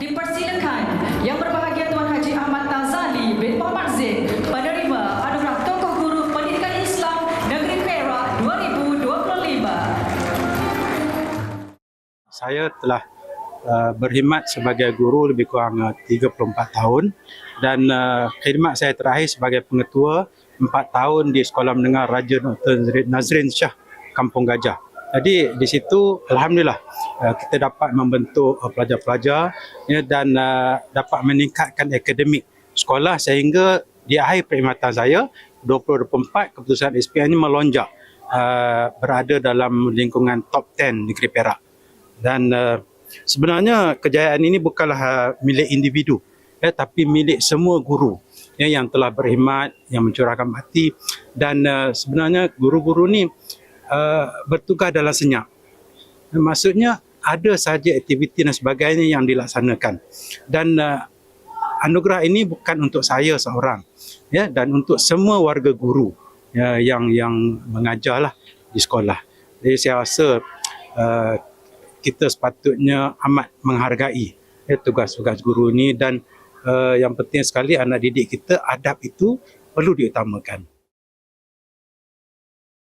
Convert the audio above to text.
Dipersilakan Yang berbahagia Tuan Haji Ahmad Nazali bin Muhammad Zain Penerima Anugerah Tokoh Guru Pendidikan Islam Negeri Perak 2025 saya telah uh, berkhidmat sebagai guru lebih kurang uh, 34 tahun dan uh, khidmat saya terakhir sebagai pengetua 4 tahun di Sekolah Menengah Raja Dr. Nazrin Shah Kampung Gajah. Jadi di situ alhamdulillah uh, kita dapat membentuk uh, pelajar-pelajar ya, dan uh, dapat meningkatkan akademik sekolah sehingga di akhir perkhidmatan saya 2024 keputusan SPM ini melonjak uh, berada dalam lingkungan top 10 negeri Perak. Dan uh, sebenarnya kejayaan ini bukanlah uh, milik individu ya tapi milik semua guru ya yang telah berkhidmat yang mencurahkan hati. Dan uh, sebenarnya guru-guru ni uh, bertugas dalam senyap. Maksudnya ada saja aktiviti dan sebagainya yang dilaksanakan dan uh, anugerah ini bukan untuk saya seorang ya dan untuk semua warga guru ya, yang yang mengajarlah di sekolah jadi saya rasa uh, kita sepatutnya amat menghargai ya, tugas-tugas guru ni dan uh, yang penting sekali anak didik kita adab itu perlu diutamakan.